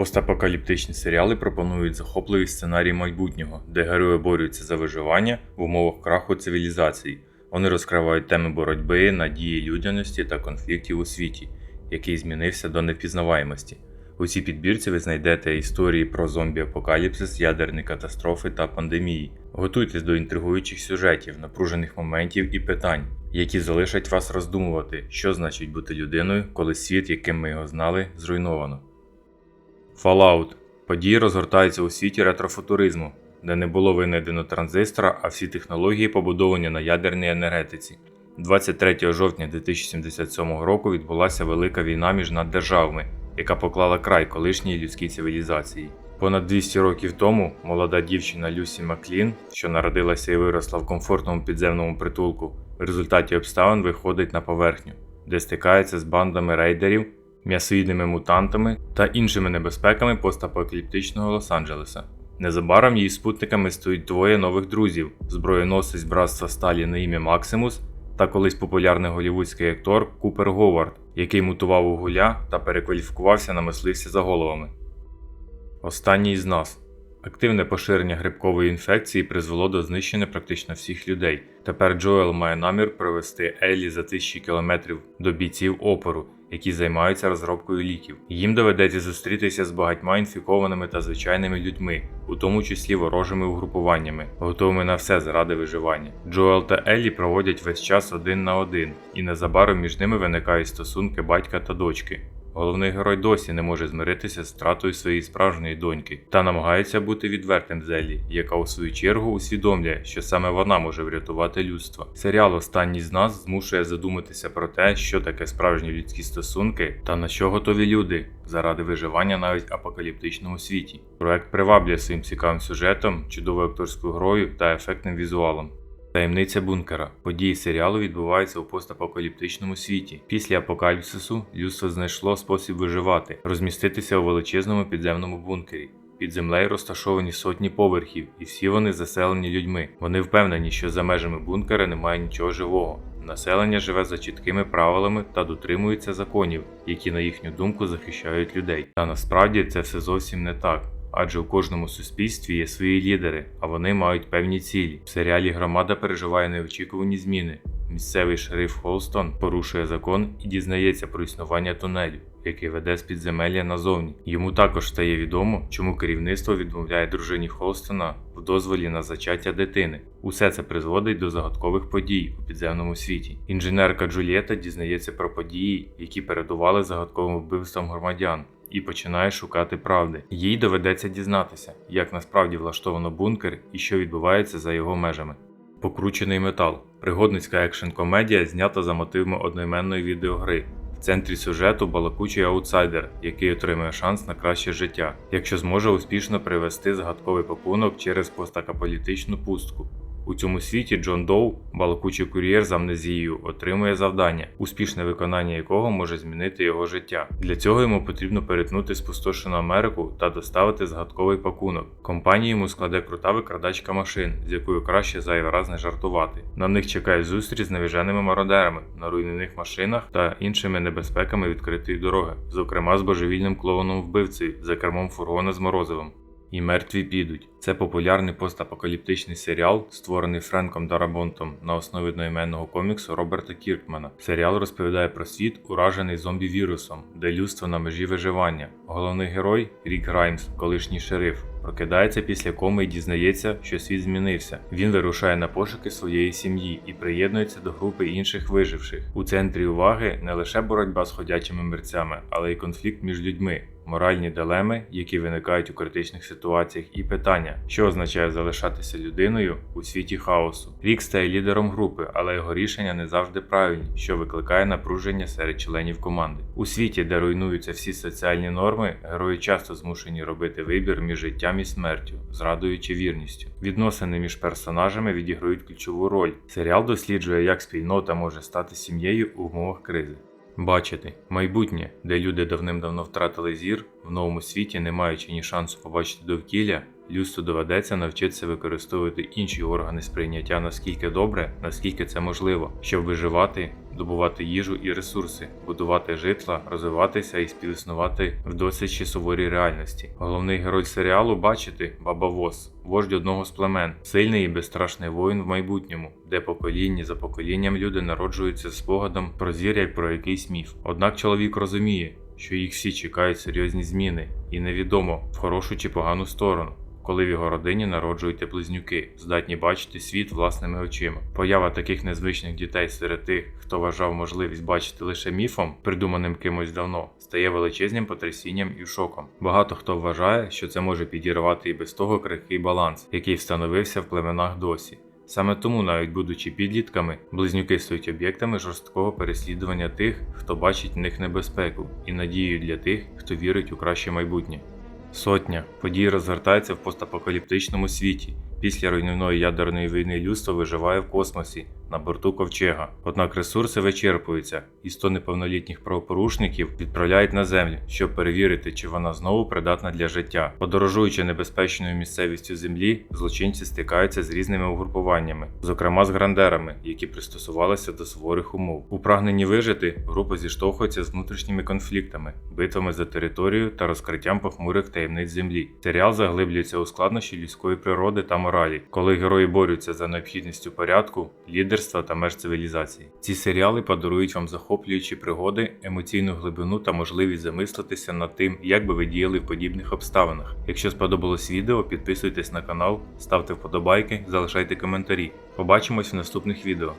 Постапокаліптичні серіали пропонують захопливі сценарії майбутнього, де герої борються за виживання в умовах краху цивілізації. Вони розкривають теми боротьби, надії людяності та конфліктів у світі, який змінився до невпізнаваємості. У цій підбірці ви знайдете історії про зомбі-апокаліпсис, ядерні катастрофи та пандемії. Готуйтесь до інтригуючих сюжетів, напружених моментів і питань, які залишать вас роздумувати, що значить бути людиною, коли світ, яким ми його знали, зруйновано. Fallout. Події розгортаються у світі ретрофутуризму, де не було винайдено транзистора, а всі технології побудовані на ядерній енергетиці. 23 жовтня 2077 року відбулася велика війна між наддержавами, яка поклала край колишній людській цивілізації. Понад 200 років тому молода дівчина Люсі Маклін, що народилася і виросла в комфортному підземному притулку, в результаті обставин виходить на поверхню, де стикається з бандами рейдерів, м'ясоїдними мутантами та іншими небезпеками постапокаліптичного Лос-Анджелеса. Незабаром її спутниками стоїть двоє нових друзів: зброєносець братства Сталі на ім'я Максимус та колись популярний голівудський актор Купер Говард, який мутував у гуля та перекваліфікувався на мисливця за головами. Останній з нас. Активне поширення грибкової інфекції призвело до знищення практично всіх людей. Тепер Джоел має намір привести Еллі за тисячі кілометрів до бійців опору, які займаються розробкою ліків. Їм доведеться зустрітися з багатьма інфікованими та звичайними людьми, у тому числі ворожими угрупуваннями, готовими на все заради виживання. Джоел та Еллі проводять весь час один на один, і незабаром між ними виникають стосунки батька та дочки. Головний герой досі не може змиритися з втратою своєї справжньої доньки та намагається бути відвертим з Еллі, яка у свою чергу усвідомлює, що саме вона може врятувати людство. Серіал Останній з нас змушує задуматися про те, що таке справжні людські стосунки та на що готові люди заради виживання навіть апокаліптичному світі. Проект приваблює своїм цікавим сюжетом, чудовою акторською грою та ефектним візуалом. Таємниця бункера. Події серіалу відбуваються у постапокаліптичному світі. Після апокаліпсису людство знайшло спосіб виживати, розміститися у величезному підземному бункері. Під землею розташовані сотні поверхів, і всі вони заселені людьми. Вони впевнені, що за межами бункера немає нічого живого. Населення живе за чіткими правилами та дотримується законів, які, на їхню думку, захищають людей. Та насправді це все зовсім не так. Адже у кожному суспільстві є свої лідери, а вони мають певні цілі. В серіалі громада переживає неочікувані зміни. Місцевий шериф Холстон порушує закон і дізнається про існування тунелю, який веде з підземелля назовні. Йому також стає відомо, чому керівництво відмовляє дружині Холстона в дозволі на зачаття дитини. Усе це призводить до загадкових подій у підземному світі. Інженерка Джульєта дізнається про події, які передували загадковим вбивствам громадян і починає шукати правди. Їй доведеться дізнатися, як насправді влаштовано бункер і що відбувається за його межами. Покручений метал пригодницька екшн-комедія, знята за мотивами одноіменної відеогри. В центрі сюжету балакучий аутсайдер, який отримує шанс на краще життя, якщо зможе успішно привести загадковий пакунок через постакаполітичну пустку. У цьому світі Джон Доу, балакучий кур'єр з амнезією, отримує завдання, успішне виконання якого може змінити його життя. Для цього йому потрібно перетнути спустошену Америку та доставити згадковий пакунок. Компанія йому складе крута викрадачка машин, з якою краще зайвий раз не жартувати. На них чекає зустріч з навіженими мародерами на руйнівних машинах та іншими небезпеками відкритої дороги, зокрема з божевільним клоуном вбивцею за кермом фургона з морозивом. І мертві підуть. Це популярний постапокаліптичний серіал, створений Френком Дарабонтом на основі одноіменного коміксу Роберта Кіркмана. Серіал розповідає про світ, уражений зомбі-вірусом, де людство на межі виживання. Головний герой Рік Граймс, колишній шериф, прокидається після коми і дізнається, що світ змінився. Він вирушає на пошуки своєї сім'ї і приєднується до групи інших виживших. У центрі уваги не лише боротьба з ходячими мерцями, але й конфлікт між людьми. Моральні дилеми, які виникають у критичних ситуаціях, і питання, що означає залишатися людиною у світі хаосу. Рік стає лідером групи, але його рішення не завжди правильні, що викликає напруження серед членів команди. У світі, де руйнуються всі соціальні норми, герої часто змушені робити вибір між життям і смертю, зрадою чи вірністю. Відносини між персонажами відіграють ключову роль. Серіал досліджує, як спільнота може стати сім'єю у умовах кризи. Бачити майбутнє, де люди давним-давно втратили зір в новому світі, не маючи ні шансу побачити довкілля, Людству доведеться навчитися використовувати інші органи сприйняття наскільки добре, наскільки це можливо, щоб виживати, добувати їжу і ресурси, будувати житла, розвиватися і співіснувати в досить ще суворій реальності. Головний герой серіалу бачити Баба Воз, вождь одного з племен, сильний і безстрашний воїн в майбутньому, де покоління за поколінням люди народжуються спогадом про зір як про якийсь міф. Однак чоловік розуміє, що їх всі чекають серйозні зміни, і невідомо в хорошу чи погану сторону. Коли в його родині народжуються близнюки, здатні бачити світ власними очима. Поява таких незвичних дітей серед тих, хто вважав можливість бачити лише міфом, придуманим кимось давно, стає величезним потрясінням і шоком. Багато хто вважає, що це може підірвати і без того крихкий баланс, який встановився в племенах досі. Саме тому, навіть будучи підлітками, близнюки стають об'єктами жорсткого переслідування тих, хто бачить в них небезпеку, і надію для тих, хто вірить у краще майбутнє. Сотня події розгортаються в постапокаліптичному світі. Після руйнівної ядерної війни людство виживає в космосі на борту ковчега. Однак ресурси вичерпуються, і 100 неповнолітніх правопорушників відправляють на землю, щоб перевірити, чи вона знову придатна для життя. Подорожуючи небезпечною місцевістю землі, злочинці стикаються з різними угрупуваннями, зокрема з грандерами, які пристосувалися до суворих умов. У прагненні вижити група зіштовхується з внутрішніми конфліктами, битвами за територію та розкриттям похмурих таємниць землі. Серіал заглиблюється у складнощі людської природи та моралі, коли герої борються за необхідністю порядку, лідерства та меж цивілізації. Ці серіали подарують вам захоплюючі пригоди, емоційну глибину та можливість замислитися над тим, як би ви діяли в подібних обставинах. Якщо сподобалось відео, підписуйтесь на канал, ставте вподобайки, залишайте коментарі. Побачимось в наступних відео.